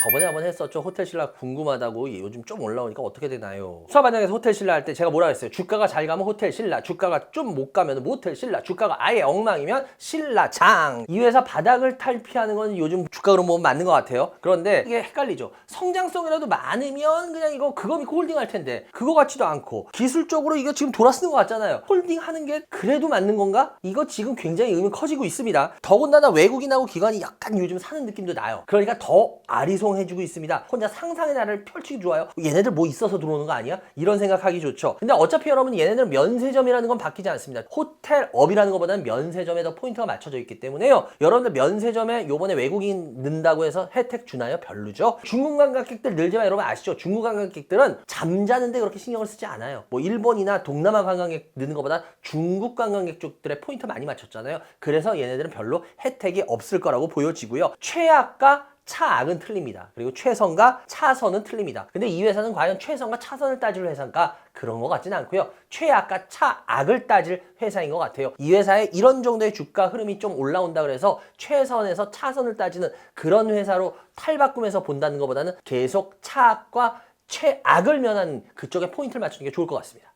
저번에 한번 했었죠. 호텔 신라 궁금하다고 예, 요즘 좀 올라오니까 어떻게 되나요? 수사반장에서 호텔 신라 할 때 제가 뭐라 했어요? 주가가 잘 가면 호텔 신라, 주가가 좀 못 가면 모텔 신라, 주가가 아예 엉망이면 신라 장. 이 회사 바닥을 탈피하는 건 요즘 주가 그럼 보면 맞는 것 같아요. 그런데 이게 헷갈리죠. 성장성이라도 많으면 그냥 이거 그거 믿고 홀딩 할 텐데 그거 같지도 않고 기술적으로 이거 지금 돌아쓰는 것 같잖아요. 홀딩 하는 게 그래도 맞는 건가? 이거 지금 굉장히 의미 커지고 있습니다. 더군다나 외국인하고 기관이 약간 요즘 사는 느낌도 나요. 그러니까 더 아리송 해지고 있습니다. 혼자 상상의 나라를 펼치기 좋아요. 얘네들 뭐 있어서 들어오는 거 아니야? 이런 생각하기 좋죠. 근데 어차피 여러분 얘네들은 면세점이라는 건 바뀌지 않습니다. 호텔업이라는 것보다는 면세점에 더 포인트가 맞춰져 있기 때문에요. 여러분들 면세점에 요번에 외국인 는다고 해서 혜택 주나요? 별로죠. 중국 관광객들 늘지만 여러분 아시죠? 중국 관광객들은 잠자는데 그렇게 신경을 쓰지 않아요. 뭐 일본이나 동남아 관광객 느는 것보다 중국 관광객 쪽들의 포인트 많이 맞췄잖아요. 그래서 얘네들은 별로 혜택이 없을 거라고 보여지고요. 최악과 차악은 틀립니다. 그리고 최선과 차선은 틀립니다. 근데 이 회사는 과연 최선과 차선을 따질 회사인가? 그런 것 같지는 않고요. 최악과 차악을 따질 회사인 것 같아요. 이 회사에 이런 정도의 주가 흐름이 좀 올라온다 그래서 최선에서 차선을 따지는 그런 회사로 탈바꿈해서 본다는 것보다는 계속 차악과 최악을 면한 그쪽에 포인트를 맞추는 게 좋을 것 같습니다.